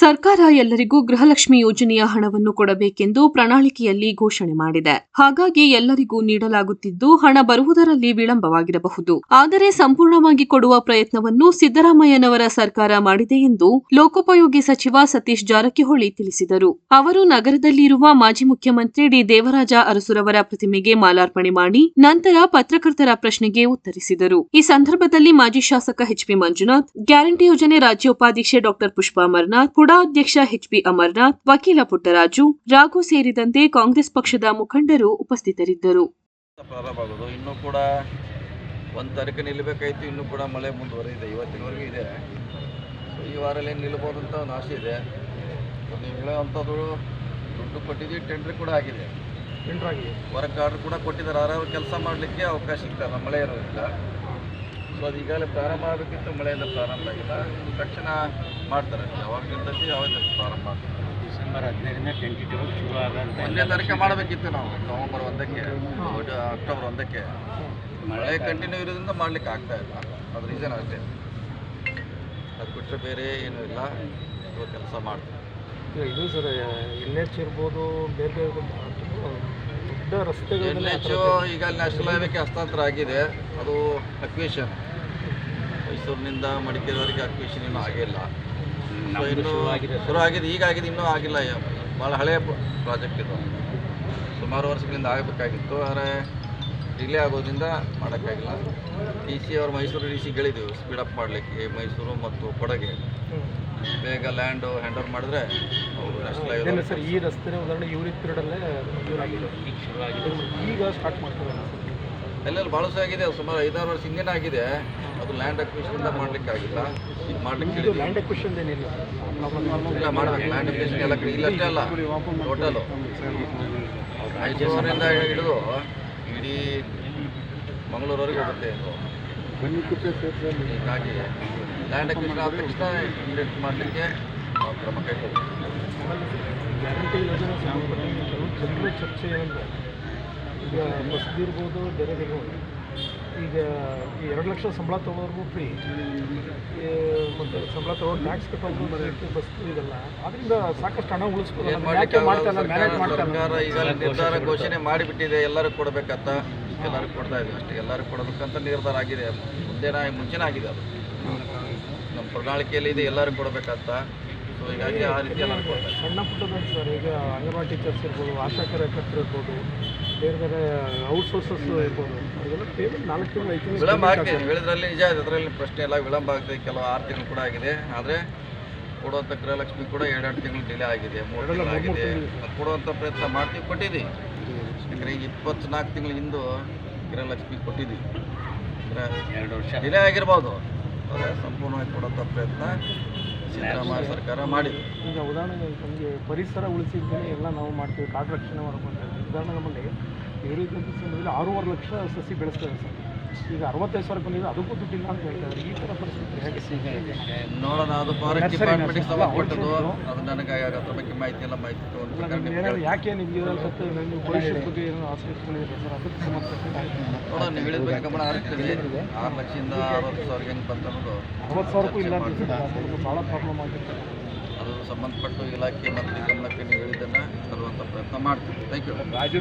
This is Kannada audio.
ಸರ್ಕಾರ ಎಲ್ಲರಿಗೂ ಗೃಹಲಕ್ಷ್ಮಿ ಯೋಜನೆಯ ಹಣವನ್ನು ಕೊಡಬೇಕೆಂದು ಪ್ರಣಾಳಿಕೆಯಲ್ಲಿ ಘೋಷಣೆ ಮಾಡಿದೆ. ಹಾಗಾಗಿ ಎಲ್ಲರಿಗೂ ನೀಡಲಾಗುತ್ತಿದ್ದು ಹಣ ಬರುವುದರಲ್ಲಿ ವಿಳಂಬವಾಗಿರಬಹುದು. ಆದರೆ ಸಂಪೂರ್ಣವಾಗಿ ಕೊಡುವ ಪ್ರಯತ್ನವನ್ನು ಸಿದ್ದರಾಮಯ್ಯನವರ ಸರ್ಕಾರ ಮಾಡಿದೆ ಎಂದು ಲೋಕೋಪಯೋಗಿ ಸಚಿವ ಸತೀಶ್ ಜಾರಕಿಹೊಳಿ ತಿಳಿಸಿದರು. ಅವರು ನಗರದಲ್ಲಿರುವ ಮಾಜಿ ಮುಖ್ಯಮಂತ್ರಿ ಡಿ. ದೇವರಾಜ ಅರಸುರವರ ಪ್ರತಿಮೆಗೆ ಮಾಲಾರ್ಪಣೆ ಮಾಡಿ ನಂತರ ಪತ್ರಕರ್ತರ ಪ್ರಶ್ನೆಗೆ ಉತ್ತರಿಸಿದರು. ಈ ಸಂದರ್ಭದಲ್ಲಿ ಮಾಜಿ ಶಾಸಕ ಎಚ್ಪಿ ಮಂಜುನಾಥ್, ಗ್ಯಾರಂಟಿ ಯೋಜನೆ ರಾಜ್ಯ ಉಪಾಧ್ಯಕ್ಷೆ ಡಾಕ್ಟರ್ ಪುಷ್ಪಾ ಅಮರ್ನಾಥ್ ಹುಡಾ ಅಧ್ಯಕ್ಷ ಎಚ್ಪಿ ಅಮರ್ನಾಥ್ ವಕೀಲ ಪುಟ್ಟರಾಜು ರಾಘು ಸೇರಿದಂತೆ ಕಾಂಗ್ರೆಸ್ ಪಕ್ಷದ ಮುಖಂಡರು ಉಪಸ್ಥಿತರಿದ್ದರು. ಇನ್ನೂ ಕೂಡ ಒಂದು ತಾರೀಕು ನಿಲ್ಲಬೇಕಾಯ್ತು ಇನ್ನೂ ಕೂಡ ಮಳೆ ಮುಂದುವರಿದಿದೆ. ಇವತ್ತಿನವರೆಗೂ ಇದೆ. ಸೊ ಈ ವಾರಲ್ಲಿ ಏನು ನಿಲ್ಬೋದು ಅಂತ ಒಂದು ಆಸೆ ಇದೆ. ಸೊ ನೀವು ಹೇಳೋವಂಥದ್ದು ದುಡ್ಡು ಕೊಟ್ಟಿದ್ದೀವಿ. ಟೆಂಡರ್ ಕೂಡ ಆಗಿದೆ. ವರ್ಕ್ ಆರ್ಡ್ರ್ ಕೂಡ ಕೊಟ್ಟಿದ್ದಾರೆ. ಯಾರು ಕೆಲಸ ಮಾಡಲಿಕ್ಕೆ ಅವಕಾಶ ಇರ್ತದೆ ಮಳೆ ಇರೋದಿಲ್ಲ ಸೊ ಅದು ಈಗಾಗಲೇ ಪ್ರಾರಂಭ ಆಗಬೇಕಿತ್ತು ಮಳೆಯಿಂದ ಪ್ರಾರಂಭ ಆಗಿಲ್ಲ. ತಕ್ಷಣ ಮಾಡ್ತಾರೆ. ಯಾವಾಗ ನಿಲ್ತೈತಿ ಯಾವಾಗ ಪ್ರಾರಂಭ ಮಾಡ್ತಾರೆ ಡಿಸೆಂಬರ್ ಹದಿನೈದರಿಂದ ಟೆಂಟೇಟಿವ್ ಶುರು ಆಗಂತ ಒಂದನೇ ತಾರೀಕು ಮಾಡಬೇಕಿತ್ತು ನಾವು ನವಂಬರ್ ಒಂದಕ್ಕೆ ಅಕ್ಟೋಬರ್ ಒಂದಕ್ಕೆ. ಮಳೆ ಕಂಟಿನ್ಯೂ ಇರೋದ್ರಿಂದ ಮಾಡ್ಲಿಕ್ಕೆ ಆಗ್ತಾ ಇಲ್ಲ. ಅದು ರೀಸನ್ ಅಷ್ಟೇ. ಅದು ಬಿಟ್ಟರೆ ಬೇರೆ ಏನೂ ಇಲ್ಲ. ಇದು ಕೆಲಸ ಮಾಡ್ತೀವಿ ಈಗ ಇದು ಸರ್ ಎನ್ ಎಚ್ ಇರ್ಬೋದು ಬೇರೆ ಬೇರೆ ದೊಡ್ಡ ಎನ್ ರಸ್ತೆಗಳಲ್ಲಿ ಎಚ್ ಈಗ ನ್ಯಾಷನಲ್ ಹೈವೇಗೆ ಹಸ್ತಾಂತರ ಆಗಿದೆ. ಅದು ಅಕ್ವೇಷನ್ ಮೈಸೂರಿನಿಂದ ಮಡಿಕೇರಿವರೆಗೆ ಅಕ್ವಿಷನ್ ಇನ್ನೂ ಆಗಿಲ್ಲ. ಸೊ ಇನ್ನೂ ಶುರು ಆಗಿದೆ. ಈಗ ಆಗಿದೆ ಇನ್ನೂ ಆಗಿಲ್ಲ. ಭಾಳ ಹಳೆಯ ಪ್ರಾಜೆಕ್ಟ್ ಇದು. ಸುಮಾರು ವರ್ಷಗಳಿಂದ ಆಗಬೇಕಾಗಿತ್ತು ಆದರೆ ಡಿಲೇ ಆಗೋದ್ರಿಂದ ಮಾಡೋಕ್ಕಾಗಿಲ್ಲ. ಡಿ ಸಿ ಅವರು Mysuru D C speed speed up ಮಾಡಲಿಕ್ಕೆ ಮೈಸೂರು ಮತ್ತು ಕೊಡಗೆ. ಬೇಗ ಲ್ಯಾಂಡು ಹ್ಯಾಂಡ್ ಓವರ್ ಮಾಡಿದ್ರೆ ಸರ್ ಈ ರಸ್ತೆ ಉದಾಹರಣೆ ಯೂರಿಕ್ ಪೀರಿಯಡಲ್ಲೇ ಆಗಿದೆ ಈಗ ಶುರು ಆಗಿದೆ. ಈಗ ಸ್ಟಾರ್ಟ್ ಮಾಡ್ತಾರೆ ಎಲ್ಲೆಲ್ಲಿ ಭಾಳ ಸಹ ಆಗಿದೆ ಸುಮಾರು ಐದಾರು ವರ್ಷ ಹಿಂದೆ ಆಗಿದೆ. ಅದು ಲ್ಯಾಂಡ್ ಅಕ್ವಿಷನಿಂದ ಮಾಡ್ಲಿಕ್ಕೆ ಆಗಿಲ್ಲ. ಈಗ ಮಾಡ್ಲಿಕ್ಕೆ ಲ್ಯಾಂಡ್ ಅಕ್ವಿಷನ್ ಏನಿಲ್ಲ. ಇಲ್ಲ ಮಾಡ್ಬೇಕು. ಲ್ಯಾಂಡ್ ಅಕ್ವಿಷನ್ ಎಲ್ಲ ಕಡೆ ಇಲ್ಲ ಅಷ್ಟೇ ಅಲ್ಲ. ಟೋಟಲು ಮೈಸೂರಿನಿಂದ ಹಿಡಿದು ಇಡೀ ಮಂಗಳೂರವರೆಗೆ ಹೋಗುತ್ತೆ ಹೀಗಾಗಿ ಲ್ಯಾಂಡ್ ಅಕ್ವಿಷನ್ ಆದ ತಕ್ಷಣ ಇಮಿಡಿಯೇಟ್ ಮಾಡಲಿಕ್ಕೆ ಕ್ರಮ ಜನರ ಚರ್ಚೆ ಈಗ ಬಸ್ದಿರ್ಬೋದು ಬೇರೆ ಇರ್ಬೋದು ಈಗ ಈ ಎರಡು ಲಕ್ಷ ಸಂಬಳ ತೊಗೊಳೋರ್ಗೂ ಫ್ರೀ ಮತ್ತು ಸಂಬಳ ತೊಗೊಂಡು ಟ್ಯಾಕ್ಸ್ ಕಟ್ಟೋದು ಬಸ್ ಇದೆಲ್ಲ. ಅದರಿಂದ ಸಾಕಷ್ಟು ಹಣ ಉಳಿಸ್ಬೋದು. ಯಾಕೆ ಮಾಡ್ತಾ ಮ್ಯಾನೇಜ್ ಮಾಡ್ತಾರೆ ಈಗ ನಿರ್ಧಾರ ಘೋಷಣೆ ಮಾಡಿಬಿಟ್ಟಿದೆ ಎಲ್ಲರಿಗೂ ಕೊಡಬೇಕಂತ. ಎಲ್ಲರಿಗೂ ಕೊಡ್ತಾ ಇದ್ದೀವಿ ಅಷ್ಟೇ. ಎಲ್ಲರೂ ಕೊಡಬೇಕಂತ ನಿರ್ಧಾರ ಆಗಿದೆ. ಮುಂದೆನ ಮುಂಚೆನೇ ಆಗಿದೆ ಅದು. ನಮ್ಮ ಪ್ರಣಾಳಿಕೆಯಲ್ಲಿ ಇದೆ ಎಲ್ಲರಿಗೂ ಕೊಡಬೇಕಂತ. ಸೊ ಹೀಗಾಗಿ ಆ ರೀತಿ ಸಣ್ಣ ಪುಟ್ಟದ ಸರ್ ಈಗ ಅಂಗನವಾಡಿ ಟೀಚರ್ಸ್ ಇರ್ಬೋದು ಆಶಾ ಕಾರ್ಯಕರ್ತರು ಇರ್ಬೋದು ಬೇರೆ ಬೇರೆ ಔಟ್ಸೋರ್ಸಸ್ ಇರ್ಬೋದು ಅದೆಲ್ಲ ಪೇಮೆಂಟ್ ನಾಲ್ಕು ತಿಂಗಳು ಐದು ತಿಂಗಳು ವಿಳಂಬ ಆಗ್ತಿದೆ. ಹೇಳಿದ್ರಲ್ಲಿ ನಿಜ ಇದೆ ಅದರಲ್ಲಿ ಪ್ರಶ್ನೆ ಎಲ್ಲ ವಿಳಂಬ ಆಗ್ತದೆ. ಕೆಲವು ಆರು ತಿಂಗಳು ಕೂಡ ಆಗಿದೆ. ಆದರೆ ಕೊಡುವಂಥ ಗೃಹಲಕ್ಷ್ಮಿ ಕೂಡ ಎರಡೆರಡು ತಿಂಗಳು ಡಿಲೇ ಆಗಿದೆ. ಮೂರು ತಿಂಗಳು ಆಗಿದೆ. ಅದು ಕೊಡುವಂಥ ಪ್ರಯತ್ನ ಮಾಡ್ತೀವಿ ಕೊಟ್ಟಿದ್ದೀವಿ. ಯಾಕಂದರೆ ಈಗ ಇಪ್ಪತ್ನಾಲ್ಕು ತಿಂಗಳ ಹಿಂದೆ ಗೃಹಲಕ್ಷ್ಮಿ ಕೊಟ್ಟಿದ್ದೀವಿ. ಎರಡು ವರ್ಷ. ಡಿಲೇ ಆಗಿರ್ಬೋದು. ಆದರೆ ಸಂಪೂರ್ಣವಾಗಿ ಕೊಡುವಂಥ ಪ್ರಯತ್ನ. ಸಿದ್ದರಾಮಯ್ಯ ಸರ್ಕಾರ ಮಾಡಿದೆ. ಈಗ ಉದಾಹರಣೆಗೆ ನಮಗೆ ಪರಿಸರ ಉಳಿಸಿದ್ದೇನೆ ಎಲ್ಲ ನಾವು ಮಾಡ್ತೀವಿ ಕಾಡು ರಕ್ಷಣೆ ಮಾಡ್ಕೊಂಡು ಉದಾಹರಣೆ ನಮ್ಮಲ್ಲಿ ಏರಿದಂಥ ಸಂದರ್ಭದಲ್ಲಿ ಆರೂವರೆ ಲಕ್ಷ ಸಸಿ ಬೆಳೆಸ್ತಾರೆ ಸರ್. ಈಗ ಅರವತ್ತೈದು ಸಾವಿರ ಬಂದಿದೆ ಅದಕ್ಕೂ ದುಡ್ಡಿಲ್ಲ ಅಂತ ಹೇಳ್ತಾರೆ ಈ ಥರ ಪರಿಸ್ಥಿತಿ ಹೇಗೆ? ನೋಡೋಣ ಅದು ಫಾರೆಸ್ಟ್ ಸಲ ಅದು ನನಗೆ ಅದ್ರ ಬಗ್ಗೆ ಮಾಹಿತಿ ಎಲ್ಲ ಮಾಹಿತಿ ಯಾಕೆ ನಿಮ್ಗೆ ಇರೋದು ನೀವು ಭವಿಷ್ಯದ ಬಗ್ಗೆ ಏನೋ ಆಸಕ್ತಿಗಳಿದೆ ಸರ್ ಅದಕ್ಕೆ ಸಂಬಂಧಪಟ್ಟ ನೋಡೋಣ ನೀವು ಹೇಳಿದ ಬಗ್ಗೆ ಗಮನ ಆರು ಲಕ್ಷದಿಂದ ಅರವತ್ತು ಸಾವಿರ ಹೆಂಗೆ ಬಂತ ಅನ್ನೋದು ಅರವತ್ತು ಸಾವಿರಕ್ಕೂ ಇಲ್ಲ ಅಂತ ಸರ್ ಅದು ಭಾಳ ಪ್ರಾಬ್ಲಮ್ ಆಗಿರ್ತದೆ ಅದು ಸಂಬಂಧಪಟ್ಟ ಇಲಾಖೆ ಮಂತ್ರಿ ಗಮನಕ್ಕೆ ನೀವು ಹೇಳಿದ್ದನ್ನು ತರುವಂಥ ಪ್ರಯತ್ನ ಮಾಡ್ತೀವಿ. Thank you